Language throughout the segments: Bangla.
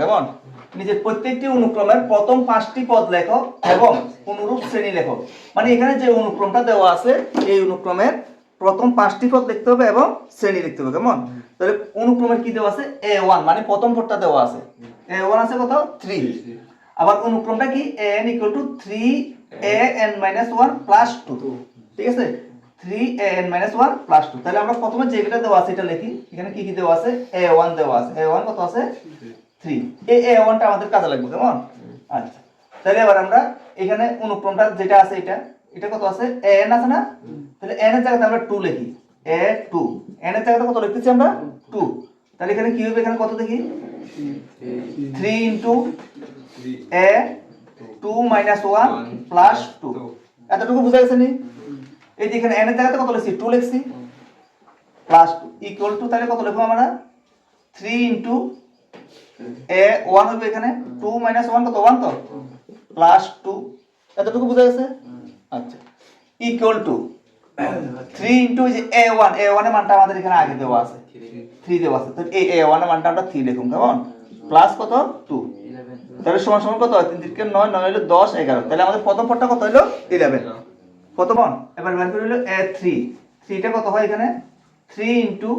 কেমন? নিজের প্রত্যেকটি অনুক্রমের প্রথম পাঁচটি পদ লেখো এবং অনুরূপ শ্রেণি লেখো। মানে এখানে যে অনুক্রমটা দেওয়া আছে, এই অনুক্রমের প্রথম পাঁচটি পদ লিখতে হবে এবং শ্রেণি লিখতে হবে, কেমন? তাহলে অনুক্রমের কি দেওয়া আছে? এ ওয়ান মানে প্রথম পদটা দেওয়া আছে। এ ওয়ান আছে কত? থ্রি আবার অনুক্রমটা কি? A n equal to three a n minus one plus two ঠিক আছে? Three a n minus one plus two তাহলে আমরা প্রথমে যেটা দেওয়া আছে এটা লিখি। এখানে কি কি দেওয়া আছে? এ ওয়ান দেওয়া আছে। এ ওয়ান কত আছে? থ্রি এই এ ওয়ানটা আমাদের কাজে লাগবে কেমন? আচ্ছা। তাহলে এবার আমরা এখানে অনুক্রমটা যেটা আছে এটা এটা কত আছে? এ এন আছে না? তাহলে এন এর জায়গাতে আমরা টু লিখি। এ টু এন এর জায়গাতে কত লিখতেছি আমরা? টু তাহলে এখানে কি হবে? এখানে কত দেখি? Three into a two minus one plus two এতটুকু বুঝা গেছে নি? এই যে এখানে এন এর জায়গাতে কত লিখছি? টু লিখছি। প্লাস ইকুয়াল টু তাহলে কত লিখব আমরা? থ্রি ইন্টু এ ওয়ান হবে এখানে। টু মাইনাস ওয়ান কত? ওয়ান তো? প্লাস টু এতটুকু বুঝা গেছে? আচ্ছা। ইকুয়াল টু থ্রি ইন্টু যে এ ওয়ান এ ওয়ানের মানটা আমাদের এখানে আগে দেওয়া আছে। থ্রি দেওয়া আছে। তো এই এ ওয়ানের মানটা আমরা থ্রি লিখুন, কেমন? প্লাস কত? টু তাহলে সমান সমান কত তিন তিনকে নয় নয় হলো দশ, এগারো। তাহলে আমাদের প্রথম পদটা কত হলো? ইলেভেন কত মন এবার বের করে হলো এ থ্রি থ্রিটা কত হয় এখানে? Three into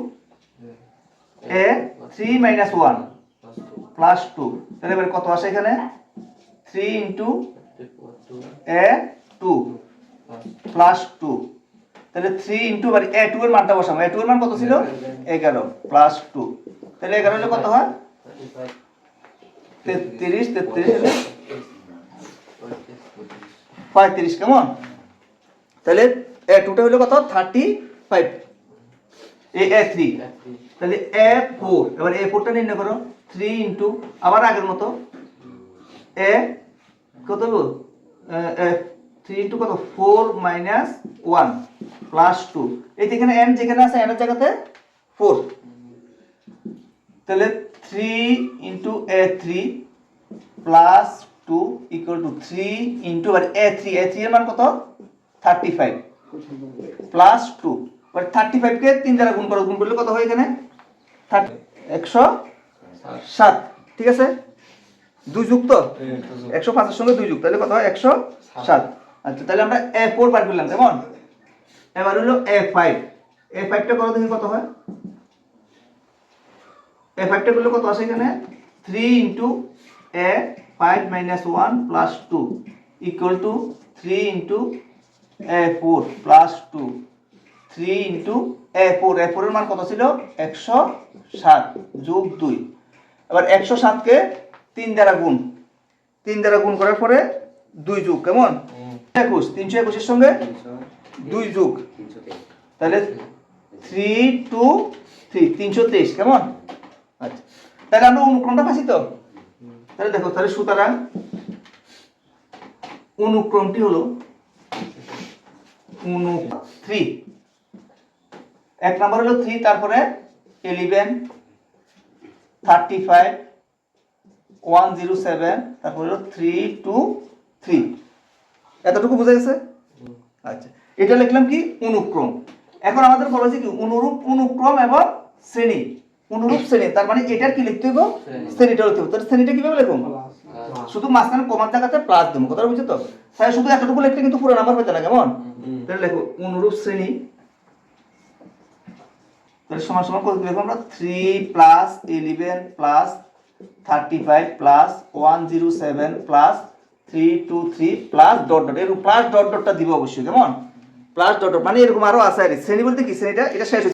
a three minus one plus two তাহলে এবার কত আসে এখানে? Three into a two plus two তাহলে থ্রি ইন্টু এবার এ টু এর মানটা বসাবো। এ টু এর মান কত ছিল? এগারো প্লাস টু তাহলে এগারো হলে কত হয়? তেত্রিশ তেত্রিশ পঁয়ত্রিশ। কেমন তাহলে এ টুটা হলো কত? Thirty five a a three তাহলে এ ফোর এবার এ ফোরটা নির্ণয় করো। থ্রি ইন্টু আবার আগের মতো। এ কত থ্রি ইন্টু কত? Four minus one plus two এই যে এখানে এন যেখানে আছে এনের জায়গাতে ফোর তাহলে three into a three plus two equal to three into R A three A three এর মান কত? থার্টি ফাইভ প্লাস টু এবার থার্টি ফাইভকে তিন দ্বারা গুণ করো, গুণ করলে কত হয় এখানে? একশো সাত। ঠিক আছে? দুই যুগ তো একশো পাঁচের সঙ্গে দুই যুগ তাহলে কত হয়? একশো সাত। আচ্ছা তাহলে আমরা এ ফোর বার করলাম, কেমন? এবার হলো এ ফাইভ এ ফাইভটা করো দেখি কত হয়? এ ফাইভটা করলে কত আসে এখানে? Three into a five minus one plus two equal to three into four plus two three into a four a ফোরের মান কত ছিল? একশো সাত যোগ দুই। এবার একশো সাতকে তিন দ্বারা গুণ। তিন দ্বারা গুণ করার পরে দুই যুগ কেমন? একুশ। তিনশো একুশের সঙ্গে দুই যুগ। তাহলে থ্রি টু থ্রি তিনশো তেইশ কেমন? আচ্ছা। তাহলে আমরা অনুক্রমটা পাচ্ছি তো? তাহলে দেখো তাহলে সুতরাং অনুক্রমটি হলো অনু থ্রি এক নম্বর হলো থ্রি তারপরে eleven thirty five one zero seven তারপর হলো থ্রি টু থ্রি এতটুকু বোঝা গেছে? আচ্ছা এটা লিখলাম কি? অনুক্রম। এখন আমাদের বলা হয়েছে কি? অনুরূপ অনুক্রম এবং শ্রেণি। অনুরূপ শ্রেণি। তার মানে এটার কি লিখতে হবে শ্রেণীটা লিখতে হবে তাহলে শ্রেণীটা কীভাবে লিখব? শুধু মাঝখানে কমার জায়গাতে প্লাস দেবো কথা বুঝছ তো? তাই শুধু এতটুকু লিখলে কিন্তু পুরো নাম্বার পেতে না কেমন তাহলে লেখো অনুরূপ শ্রেণি। তাহলে সমান সমান কত লিখব আমরা? Three plus eleven plus thirty five plus one zero seven plus three two three plus dot dot plus dot ডটটা দিব অবশ্যই কেমন? প্লাস ডট ডট মানে এরকম আরও আছে আর। শ্রেণি বলতে কি? শ্রেণীটা এটা শেষ।